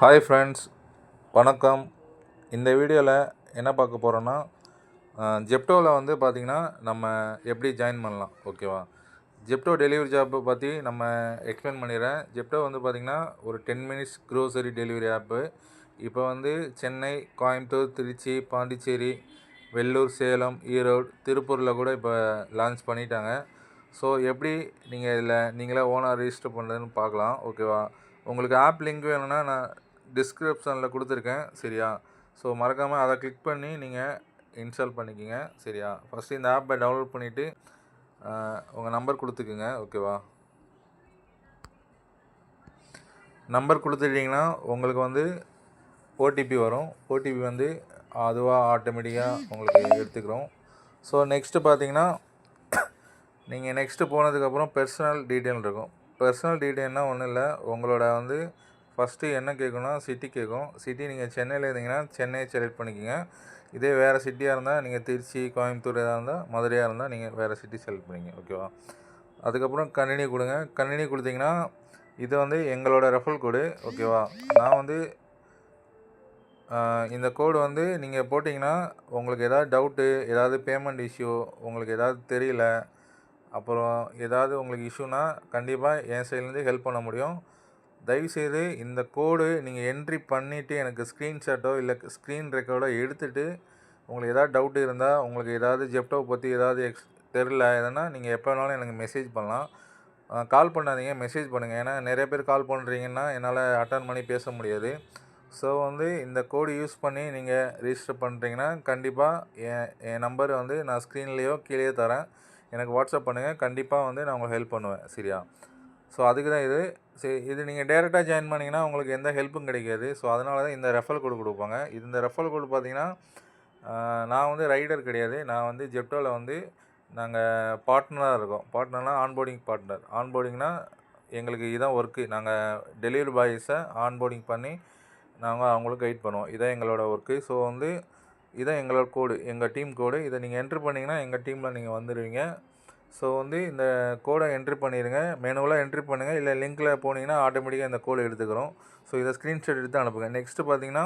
Hi friends வணக்கம். இந்த வீடியோவில் என்ன பார்க்க போகிறோன்னா ஜெப்டோவில் வந்து பார்த்திங்கன்னா நம்ம எப்படி ஜாயின் பண்ணலாம் ஓகேவா ஜெப்டோ டெலிவரி ஜாப்பை பற்றி நம்ம எக்ஸ்பிளைன் பண்ணிடுறேன். ஜெப்டோ வந்து பார்த்திங்கன்னா ஒரு ten minutes grocery delivery app இப்போ வந்து சென்னை கோயம்புத்தூர் திருச்சி பாண்டிச்சேரி வெள்ளூர் சேலம் ஈரோடு திருப்பூரில் கூட இப்போ லான்ச் பண்ணிட்டாங்க. ஸோ எப்படி நீங்கள் இதில் நீங்களே ஓனாக ரெஜிஸ்டர் பண்ணுறதுன்னு பார்க்கலாம் ஓகேவா உங்களுக்கு ஆப் லிங்க் வேணும்னா நான் டிஸ்கிரிப்ஷனில் கொடுத்துருக்கேன். சரியா? ஸோ மறக்காமல் அதை கிளிக் பண்ணி நீங்கள் இன்ஸ்டால் பண்ணிக்கோங்க. சரியா? ஃபஸ்ட்டு இந்த ஆப்பை டவுன்லோட் பண்ணிவிட்டு உங்கள் நம்பர் கொடுத்துக்குங்க. ஓகேவா நம்பர் கொடுத்துட்டிங்கன்னா உங்களுக்கு வந்து ஓடிபி வரும். ஓடிபி வந்து அதுவாக ஆட்டோமேட்டிக்காக உங்களுக்கு எடுத்துக்கிறோம். ஸோ நெக்ஸ்ட்டு பார்த்தீங்கன்னா நீங்கள் நெக்ஸ்ட்டு போனதுக்கப்புறம் பர்சனல் டீட்டெயில் இருக்கும். பர்சனல் டீட்டெயில்னால் ஒன்றும் இல்லை. உங்களோட வந்து ஃபஸ்ட்டு என்ன கேட்கும்னா சிட்டி கேட்கும். சிட்டி நீங்கள் சென்னையில் இருந்தீங்கன்னா சென்னையை செலக்ட் பண்ணிக்கோங்க. இதே வேறு சிட்டியாக இருந்தால் நீங்கள் திருச்சி கோயம்புத்தூர் எதாக இருந்தால் மதுரையாக இருந்தால் நீங்கள் வேறு சிட்டி செலக்ட் பண்ணிங்க ஓகேவா அதுக்கப்புறம் கணினி கொடுங்க. கணினி கொடுத்தீங்கன்னா இது வந்து எங்களோட ரெஃபல் கோடு ஓகேவா நான் வந்து இந்த கோடு வந்து நீங்கள் போட்டிங்கன்னா உங்களுக்கு ஏதாவது டவுட்டு ஏதாவது பேமெண்ட் இஷ்யூ உங்களுக்கு ஏதாவது தெரியல அப்புறம் ஏதாவது உங்களுக்கு இஷ்யூனால் கண்டிப்பாக என் சைட்லேருந்து ஹெல்ப் பண்ண முடியும். தயவுசெய்து இந்த கோடு நீங்கள் என்ட்ரி பண்ணிவிட்டு எனக்கு ஸ்க்ரீன்ஷாட்டோ இல்லை ஸ்க்ரீன் ரெக்கார்டோ எடுத்துகிட்டு உங்களுக்கு ஏதாவது டவுட் இருந்தால் உங்களுக்கு ஏதாவது ஜெப்டோ பற்றி ஏதாவது எக்ஸ் தெரில எதனா நீங்கள் எப்போ வேணாலும் எனக்கு மெசேஜ் பண்ணலாம். கால் பண்ணாதீங்க மெசேஜ் பண்ணுங்கள் ஏன்னா நிறைய பேர் கால் பண்ணுறீங்கன்னா என்னால் அட்டன் பண்ணி பேச முடியாது. ஸோ வந்து இந்த கோடு யூஸ் பண்ணி நீங்கள் ரிஜிஸ்டர் பண்ணுறீங்கன்னா கண்டிப்பாக என் என் நம்பர் வந்து நான் ஸ்க்ரீன்லேயோ கீழேயோ தரேன். எனக்கு வாட்ஸ்அப் பண்ணுங்கள் கண்டிப்பாக வந்து நான் உங்களுக்கு ஹெல்ப் பண்ணுவேன். சரியா? ஸோ அதுக்கு தான் இது. சரி இது நீங்கள் டேரெக்டாக ஜாயின் பண்ணிங்கன்னா உங்களுக்கு எந்த ஹெல்ப்பும் கிடைக்காது. ஸோ அதனால தான் இந்த ரெஃபல் கோடு கொடுப்பாங்க. இது இந்த ரெஃபல் கோடு பார்த்தீங்கன்னா நான் வந்து ரைடர் கிடையாது. நான் வந்து ஜெப்டோவில் வந்து நாங்கள் பார்ட்னராக இருக்கோம். பார்ட்னர்னால் ஆன்போர்டிங் பார்ட்னர் ஆன்போர்டிங்னா எங்களுக்கு இதுதான் ஒர்க்கு நாங்கள் டெலிவரி பாய்ஸை ஆன்போர்டிங் பண்ணி நாங்கள் அவங்களுக்கு கைட் பண்ணுவோம். இதான் எங்களோட ஒர்க்கு ஸோ வந்து இதான் எங்களோட கோடு எங்கள் டீம் கோடு இதை நீங்கள் என்ட்ரு பண்ணிங்கன்னா எங்கள் டீமில் நீங்கள் வந்துடுவீங்க ஸோ வந்து இந்த கோடை என்ட்ரி பண்ணிடுங்க மேனுவலாக என்ட்ரி பண்ணுங்கள் இல்லை லிங்க்கில் போனீங்கன்னா ஆட்டோமேட்டிக்காக இந்த கோடை எடுத்துக்கிறோம். ஸோ இதை ஸ்க்ரீன்ஷாட் எடுத்து அனுப்புங்க. நெக்ஸ்ட்டு பார்த்தீங்கன்னா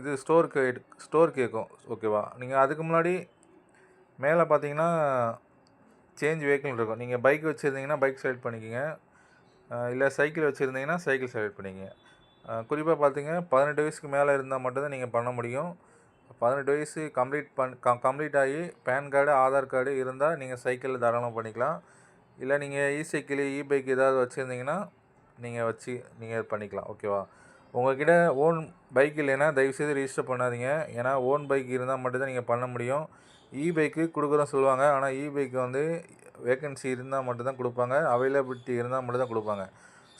இது ஸ்டோருக்கு ஸ்டோர் கேட்கும் ஓகேவா நீங்கள் அதுக்கு முன்னாடி மேலே பார்த்தீங்கன்னா சேஞ்ச் வெஹிக்கிள் இருக்கும். நீங்கள் பைக் வச்சுருந்தீங்கன்னா பைக் செலக்ட் பண்ணிக்கோங்க. இல்லை சைக்கிள் வச்சுருந்தீங்கன்னா சைக்கிள் செலக்ட் பண்ணிக்கங்க. குறிப்பாக பார்த்தீங்க பதினெட்டு வயசுக்கு மேலே இருந்தால் மட்டும்தான் நீங்கள் பண்ண முடியும். பதினெட்டு வயசு கம்ப்ளீட் பண் கம்ப்ளீட் ஆகி பேன் கார்டு ஆதார் கார்டு இருந்தால் நீங்கள் சைக்கிளில் தாராளமாக பண்ணிக்கலாம். இல்லை நீங்கள் இ சைக்கிள் இ பைக் ஏதாவது வச்சுருந்தீங்கன்னா நீங்கள் வச்சு நீங்கள் பண்ணிக்கலாம். ஓகேவா உங்கள்கிட்ட ஓன் பைக் இல்லைன்னா தயவுசெய்து ரிஜிஸ்டர் பண்ணாதீங்க. ஏன்னா ஓன் பைக் இருந்தால் மட்டும்தான் நீங்கள் பண்ண முடியும். இ பைக்கு கொடுக்குறோம் சொல்லுவாங்க. ஆனால் இ பைக் வந்து வேக்கன்சி இருந்தால் மட்டும்தான் கொடுப்பாங்க. அவைலபிலிட்டி இருந்தால் மட்டும்தான் கொடுப்பாங்க.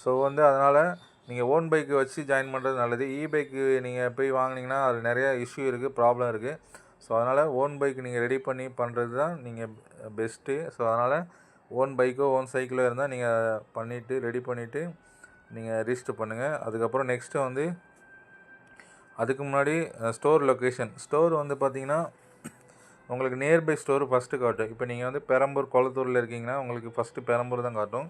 ஸோ வந்து அதனால் நீங்கள் ஓன் பைக்கு வச்சு ஜாயின் பண்ணுறது நல்லது. இ பைக்கு நீங்கள் போய் வாங்குனீங்கன்னா அது நிறையா இஷ்யூ இருக்குது ப்ராப்ளம் இருக்குது ஸோ அதனால் ஓன் பைக் நீங்கள் ரெடி பண்ணி பண்ணுறது தான் நீங்கள் பெஸ்ட்டு ஸோ அதனால் ஓன் பைக்கோ ஓன் சைக்கிளோ இருந்தால் நீங்கள் பண்ணிவிட்டு ரெடி பண்ணிவிட்டு நீங்கள் ரிஜிஸ்டர் பண்ணுங்கள் அதுக்கப்புறம் நெக்ஸ்ட்டு வந்து அதுக்கு முன்னாடி ஸ்டோர் லொக்கேஷன் ஸ்டோர் வந்து பார்த்தீங்கன்னா உங்களுக்கு நியர்பை ஸ்டோர் ஃபஸ்ட்டு காட்டும். இப்போ நீங்கள் வந்து பெரம்பூர் குளத்தூரில் இருக்கீங்கன்னா உங்களுக்கு ஃபஸ்ட்டு பெரம்பூர் தான் காட்டும்.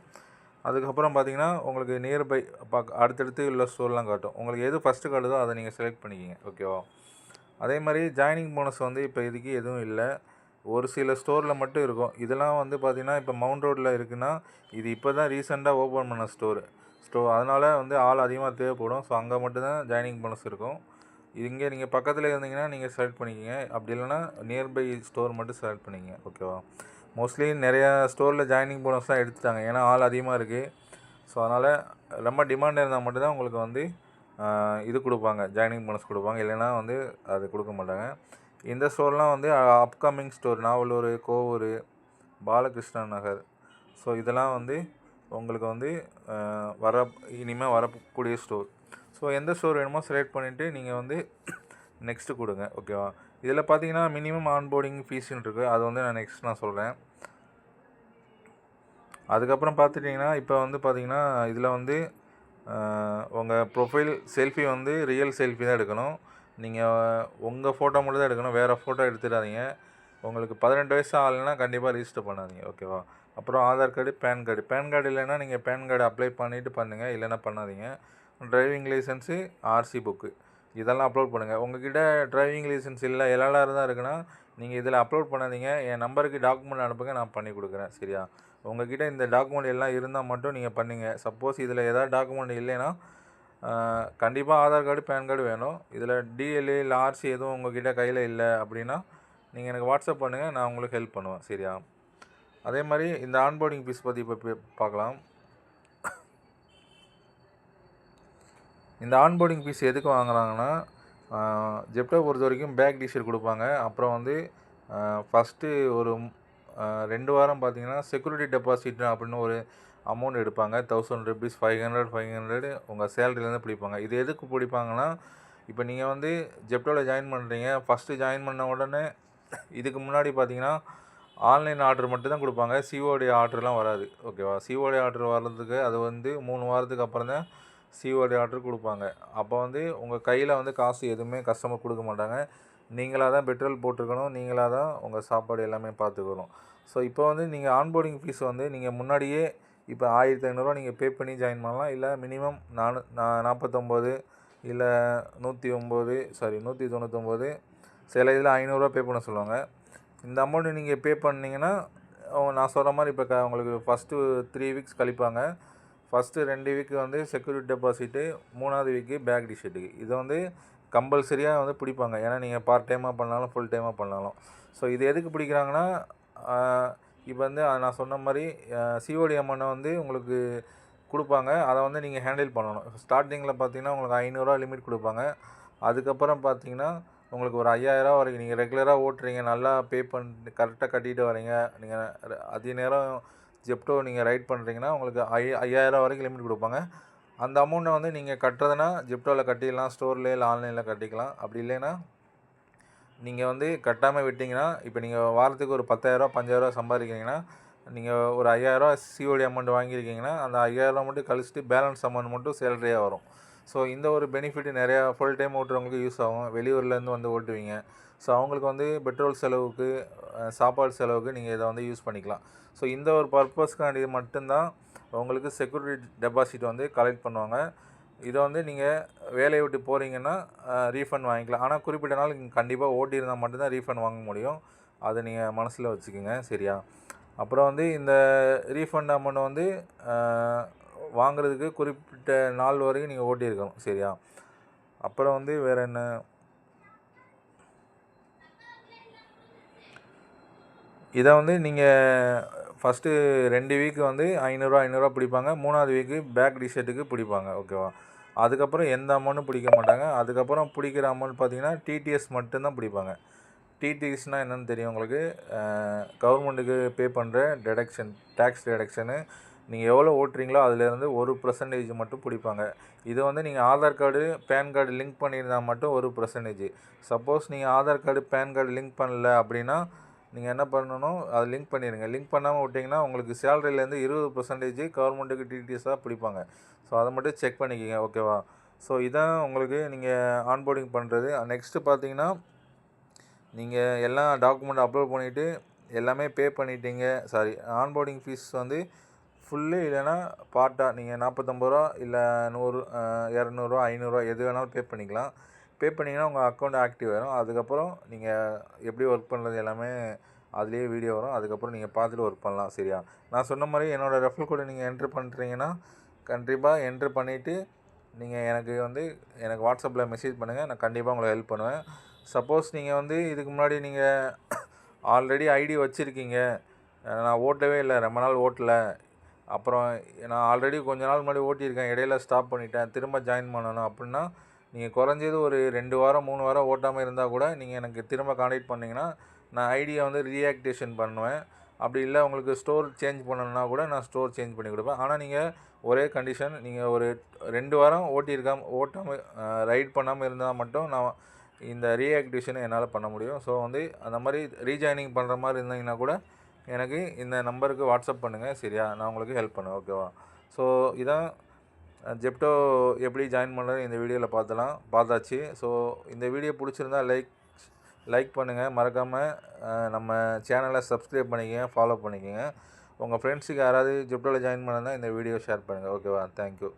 அதுக்கப்புறம் பார்த்தீங்கன்னா உங்களுக்கு நியர்பை பக் அடுத்தடுத்து உள்ள ஸ்டோர்லாம் காட்டும். உங்களுக்கு எது ஃபஸ்ட்டு காட்டுதோ அதை நீங்கள் செலக்ட் பண்ணிக்கிங்க ஓகேவா அதே மாதிரி ஜாயினிங் போனஸ் வந்து இப்போ இதுக்கு எதுவும் இல்லை. ஒரு சில ஸ்டோரில் மட்டும் இருக்கும். இதெல்லாம் வந்து பார்த்திங்கன்னா இப்போ மவுண்ட் ரோட்டில் இருக்குன்னா இது இப்போ தான் ரீசெண்டாக ஓப்பன் பண்ண ஸ்டோரு ஸ்டோ அதனால் வந்து ஆள் அதிகமாக தேவைப்படும். ஸோ அங்கே மட்டும்தான் ஜாயினிங் போனஸ் இருக்கும். இங்கே நீங்கள் பக்கத்தில் இருந்தீங்கன்னா நீங்கள் செலக்ட் பண்ணிக்கிங்க. அப்படி இல்லைன்னா நியர்பை ஸ்டோர் மட்டும் செலக்ட் பண்ணிக்கிங்க ஓகேவா மோஸ்ட்லி நிறையா ஸ்டோரில் ஜாயினிங் போனஸ்லாம் எடுத்துட்டாங்க. ஏன்னா ஆள் அதிகமாக இருக்குது ஸோ அதனால் ரொம்ப டிமாண்ட் இருந்தால் மட்டும்தான் உங்களுக்கு வந்து இது கொடுப்பாங்க. ஜாயினிங் போனஸ் கொடுப்பாங்க. இல்லைன்னா வந்து அது கொடுக்க மாட்டாங்க. இந்த ஸ்டோர்லாம் வந்து upcoming store Navalur Kovur Balakrishnan Nagar. So இதெல்லாம் வந்து உங்களுக்கு வந்து வர இனிமேல் வரக்கூடிய ஸ்டோர் ஸோ எந்த ஸ்டோர் வேணுமோ செலக்ட் பண்ணிவிட்டு நீங்கள் வந்து நெக்ஸ்ட்டு கொடுங்க. ஓகேவா இதில் பார்த்தீங்கன்னா மினிமம் ஆன்போர்டிங் ஃபீஸ்னு இருக்குது அது வந்து நான் நெக்ஸ்ட் நான் சொல்கிறேன் அதுக்கப்புறம் பார்த்துட்டிங்கன்னா இப்போ வந்து பார்த்தீங்கன்னா இதில் வந்து உங்கள் ப்ரொஃபைல் செல்ஃபி வந்து ரியல் செல்ஃபி தான் எடுக்கணும். நீங்கள் உங்கள் ஃபோட்டோ மட்டும் தான் எடுக்கணும். வேறு ஃபோட்டோ எடுத்துடாதீங்க. உங்களுக்கு பதினெட்டு வயசு ஆகலைன்னா கண்டிப்பாக ரிஜிஸ்டர் பண்ணாதீங்க. ஓகேவா அப்புறம் Aadhaar card PAN card PAN card இல்லைன்னா நீங்கள் பேன் கார்டு அப்ளை பண்ணிவிட்டு பண்ணுங்கள் இல்லைன்னா பண்ணாதீங்க. ட்ரைவிங் லைசன்ஸு ஆர்சி புக்கு இதெல்லாம் அப்லோட் பண்ணுங்கள் உங்கள்கிட்ட டிரைவிங் லைசன்ஸ் இல்லை எல்எல்ஆர் தான் இருக்குன்னா நீங்கள் இதில் அப்லோட் பண்ணாதீங்க. என் நம்பருக்கு டாக்குமெண்ட் அனுப்புங்க நான் பண்ணி கொடுக்குறேன் சரியா? உங்கள்கிட்ட இந்த டாக்குமெண்ட் எல்லாம் இருந்தால் மட்டும் நீங்கள் பண்ணுங்க. சப்போஸ் இதில் ஏதாவது டாக்குமெண்ட் இல்லைன்னா கண்டிப்பாக ஆதார் கார்டு பேன் கார்டு வேணும். இதில் டிஎல்ஏ இல்லை ஆர்சி எதுவும் உங்கள்கிட்ட கையில் இல்லை அப்படின்னா நீங்கள் எனக்கு வாட்ஸ்அப் பண்ணுங்கள் நான் உங்களுக்கு ஹெல்ப் பண்ணுவேன் சரியா? அதே மாதிரி இந்த ஆன்போர்டிங் ஃபீஸ் பற்றி இப்போ பார்க்கலாம். இந்த ஆன்போர்டிங் ஃபீஸ் எதுக்கு வாங்குறாங்கன்னா ஜெப்டோ பொறுத்த வரைக்கும் பேக் டிஷர்ட் கொடுப்பாங்க. அப்புறம் வந்து ஃபஸ்ட்டு ஒரு ரெண்டு வாரம் பார்த்தீங்கன்னா செக்யூரிட்டி டெபாசிட் அப்படின்னு ஒரு அமௌண்ட் எடுப்பாங்க. Thousand rupees five hundred five hundred உங்கள் சேலரிலேருந்து பிடிப்பாங்க. இது எதுக்கு பிடிப்பாங்கன்னா இப்போ நீங்கள் வந்து ஜெப்டோவில் ஜாயின் பண்ணுறீங்க ஃபஸ்ட்டு ஜாயின் பண்ண உடனே இதுக்கு முன்னாடி பார்த்தீங்கன்னா ஆன்லைன் ஆர்டர் மட்டும் தான் கொடுப்பாங்க சிஓடி ஆர்டர்லாம் வராது. ஓகேவா சிஓடி ஆர்டர் வர்றதுக்கு அது வந்து மூணு வாரத்துக்கு அப்புறம் தான் சிஓடி ஆர்டர் கொடுப்பாங்க. அப்போ வந்து உங்கள் கையில் வந்து காசு எதுவுமே கஸ்டமர் கொடுக்க மாட்டாங்க. நீங்களாக தான் பெட்ரோல் போட்டிருக்கணும். நீங்களாக தான் உங்கள் சாப்பாடு எல்லாமே பார்த்துக்கணும். ஸோ இப்போ வந்து நீங்கள் ஆன்போர்டிங் ஃபீஸ் வந்து நீங்கள் முன்னாடியே இப்போ ஆயிரத்தி ஐநூறுரூவா நீங்கள் பே பண்ணி ஜாயின் பண்ணலாம். இல்லை மினிமம் நானு நாற்பத்தொம்போது இல்லை நூற்றி ஒம்பது சாரி நூற்றி தொண்ணூத்தொம்போது. சில இதில் ஐநூறுரூவா பே பண்ண சொல்லுவாங்க. இந்த அமௌண்ட்டு நீங்கள் பே பண்ணிங்கன்னா அவங்க நான் சொல்கிற மாதிரி இப்போ க உங்களுக்கு ஃபஸ்ட்டு த்ரீ வீக்ஸ் கழிப்பாங்க. ஃபஸ்ட்டு ரெண்டு வீக்கு வந்து செக்யூரிட்டி டெபாசிட்டு மூணாவது வீக்கு பேக் டிஷர்ட்டுக்கு இதை வந்து கம்பல்சரியாக வந்து பிடிப்பாங்க. ஏன்னா நீங்கள் பார்ட் டைமாக பண்ணாலும் ஃபுல் டைமாக பண்ணாலும். ஸோ இது எதுக்கு பிடிக்கிறாங்கன்னா இப்போ வந்து நான் சொன்ன மாதிரி சிஓடி அமௌண்ட்டை வந்து உங்களுக்கு கொடுப்பாங்க. அதை வந்து நீங்கள் ஹேண்டில் பண்ணணும். ஸ்டார்டிங்கில் பார்த்தீங்கன்னா உங்களுக்கு ஐநூறுரூவா லிமிட் கொடுப்பாங்க. அதுக்கப்புறம் பார்த்தீங்கன்னா உங்களுக்கு ஒரு ஐயாயிரரூவா வரைக்கும் நீங்கள் ரெகுலராக ஓட்டுறீங்க. நல்லா பே பண்ணி கரெக்டாக கட்டிட்டு வரீங்க. நீங்கள் அதிக நேரம் ஜெப்டோ நீங்கள் ரைட் பண்ணுறீங்கன்னா உங்களுக்கு ஐ ஐயாயிரம் வரைக்கும் லிமிட் கொடுப்பாங்க. அந்த அமௌண்ட்டை வந்து நீங்கள் கட்டுறதுனா ஜெப்டோவில் கட்டிடலாம் ஸ்டோர்லேயே இல்லை ஆன்லைனில் கட்டிக்கலாம். அப்படி இல்லைன்னா நீங்கள் வந்து கட்டாமல் விட்டிங்கன்னா இப்போ நீங்கள் வாரத்துக்கு ஒரு பத்தாயிரரூவா பஞ்சாயிரரூவா சம்பாதிக்கிறீங்கன்னா நீங்கள் ஒரு ஐயாயிரரூவா சிஓடி அமௌண்ட் வாங்கியிருக்கீங்கன்னா அந்த ஐயாயிரரூவா மட்டும் கழிச்சிட்டு பேலன்ஸ் அமௌண்ட் மட்டும் சேலரியாக வரும். ஸோ இந்த ஒரு பெனிஃபிட் நிறையா ஃபுல் டைம் ஓட்டுறவங்களுக்கு யூஸ் ஆகும். வெளியூர்லேருந்து வந்து ஓட்டுவீங்க. ஸோ அவங்களுக்கு வந்து பெட்ரோல் செலவுக்கு சாப்பாடு செலவுக்கு நீங்கள் இதை வந்து யூஸ் பண்ணிக்கலாம். ஸோ இந்த ஒரு பர்பஸ்க்காண்டி மட்டும்தான் உங்களுக்கு செக்யூரிட்டி டெபாசிட் வந்து கலெக்ட் பண்ணுவாங்க. இதை வந்து நீங்கள் வேலையை விட்டு போகிறீங்கன்னா ரீஃபண்ட் வாங்கிக்கலாம். ஆனால் குறிப்பிட்ட நாள் கண்டிப்பாக ஓட்டியிருந்தால் மட்டும்தான் ரீஃபண்ட் வாங்க முடியும். அதை நீங்கள் மனசில் வச்சுக்கோங்க. சரியா? அப்புறம் வந்து இந்த ரீஃபண்ட் அமௌண்ட் வந்து வாங்குறதுக்கு குறிப்பிட்ட நாள் வரைக்கும் நீங்கள் ஓட்டியிருக்கணும். சரியா? அப்புறம் வந்து வேறு என்ன? இதை வந்து நீங்கள் ஃபஸ்ட்டு ரெண்டு வீக்கு வந்து ஐநூறுரூவா ஐநூறுரூவா பிடிப்பாங்க. மூணாவது வீக்கு பேக் டிஷர்ட்டுக்கு பிடிப்பாங்க. ஓகேவா அதுக்கப்புறம் எந்த அமௌண்ட்டும் பிடிக்க மாட்டாங்க. அதுக்கப்புறம் பிடிக்கிற அமௌண்ட் பார்த்தீங்கன்னா டிடிஎஸ் மட்டும்தான் பிடிப்பாங்க. டிடிஎஸ்னால் என்னென்னு தெரியும் உங்களுக்கு. கவர்மெண்ட்டுக்கு பே பண்ணுற டெடக்ஷன் டேக்ஸ் டிடக்ஷனு நீங்கள் எவ்வளோ ஓட்டுறீங்களோ அதுலேருந்து ஒரு பர்சன்டேஜ் மட்டும் பிடிப்பாங்க. இது வந்து நீங்கள் Aadhaar card PAN card link பண்ணியிருந்தால் மட்டும் ஒரு பர்சன்டேஜ் சப்போஸ் நீங்கள் Aadhaar card PAN card link பண்ணல அப்படின்னா நீங்கள் என்ன பண்ணணும்? அதை லிங்க் பண்ணிடுங்க லிங்க் பண்ணாமல் விட்டிங்கன்னா உங்களுக்கு சேலரியிலேருந்து இருபது பர்சன்டேஜ் கவர்மெண்ட்டுக்கு டிடிஎஸாக பிடிப்பாங்க. ஸோ அதை மட்டும் செக் பண்ணிக்கோங்க ஓகேவா ஸோ இதான் உங்களுக்கு நீங்கள் ஆன்போர்டிங் பண்ணுறது நெக்ஸ்ட்டு பார்த்தீங்கன்னா நீங்கள் எல்லா டாக்குமெண்ட் அப்லோட் பண்ணிவிட்டு எல்லாமே பே பண்ணிட்டீங்க. சாரி ஆன்போர்டிங் ஃபீஸ் வந்து ஃபுல்லு இல்லைன்னா பார்ட்டாக நீங்கள் நாற்பத்தொம்பது ரூபா இல்லை நூறு இரநூறுவா ஐநூறுரூவா எது வேணாலும் பே பண்ணிக்கலாம். பே பண்ணிங்கன்னா உங்கள் அக்கௌண்ட் ஆக்டிவ் ஆயிரும். அதுக்கப்புறம் நீங்கள் எப்படி ஒர்க் பண்ணுறது எல்லாமே அதுலேயே வீடியோ வரும். அதுக்கப்புறம் நீங்கள் பார்த்துட்டு ஒர்க் பண்ணலாம் சரியா? நான் சொன்ன மாதிரி என்னோடய ரெஃபல் கோடு நீங்கள் என்ட்ரு பண்ணுறீங்கன்னா கண்டிப்பாக என்ட்ரு பண்ணிவிட்டு நீங்கள் எனக்கு வந்து எனக்கு வாட்ஸ்அப்பில் மெசேஜ் பண்ணுங்கள் நான் கண்டிப்பாக உங்களை ஹெல்ப் பண்ணுவேன். சப்போஸ் நீங்கள் வந்து இதுக்கு முன்னாடி நீங்கள் ஆல்ரெடி ஐடி வச்சுருக்கீங்க. நான் ஓட்டவே இல்லை. ரொம்ப நாள் ஓட்டலை. அப்புறம் நான் ஆல்ரெடி கொஞ்ச நாள் முன்னாடி ஓட்டியிருக்கேன். இடையில ஸ்டாப் பண்ணிட்டேன். திரும்ப ஜாயின் பண்ணணும் அப்படின்னா நீங்கள் குறைஞ்சது ஒரு ரெண்டு வாரம் மூணு வாரம் ஓட்டாமல் இருந்தால் கூட நீங்கள் எனக்கு திரும்ப காண்டாக்ட் பண்ணிங்கன்னா நான் ஐடியை வந்து ரீஆக்டிவேஷன் பண்ணுவேன். அப்படி இல்லை உங்களுக்கு ஸ்டோர் சேஞ்ச் பண்ணணுன்னா கூட நான் ஸ்டோர் சேஞ்ச் பண்ணி கொடுப்பேன். ஆனால் நீங்கள் ஒரே கண்டிஷன் நீங்கள் ஒரு ரெண்டு வாரம் ஓட்டியிருக்காம ஓட்டாமல் ரைட் பண்ணாமல் இருந்தால் மட்டும் நான் இந்த ரீஆக்டிவேஷனை என்னால் பண்ண முடியும். ஸோ வந்து அந்த மாதிரி ரீஜாயினிங் பண்ணுற மாதிரி இருந்தீங்கன்னா கூட எனக்கு இந்த நம்பருக்கு வாட்ஸ்அப் பண்ணுங்கள் சரியா? நான் உங்களுக்கு ஹெல்ப் பண்ணுவேன் ஓகேவா ஸோ இதான் ஜெப்டோ எப்படி ஜாயின் பண்ணுறது இந்த வீடியோவில் பார்த்தலாம் பார்த்தாச்சு. ஸோ இந்த வீடியோ பிடிச்சிருந்தா லைக் லைக் பண்ணுங்கள் மறக்காமல் நம்ம சேனலை சப்ஸ்கிரைப் பண்ணிக்கங்க ஃபாலோ பண்ணிக்கோங்க. உங்கள் ஃப்ரெண்ட்ஸுக்கு யாராவது ஜெப்டோவில் ஜாயின் பண்ணா இந்த வீடியோ ஷேர் பண்ணுங்கள் ஓகேவா தேங்க்யூ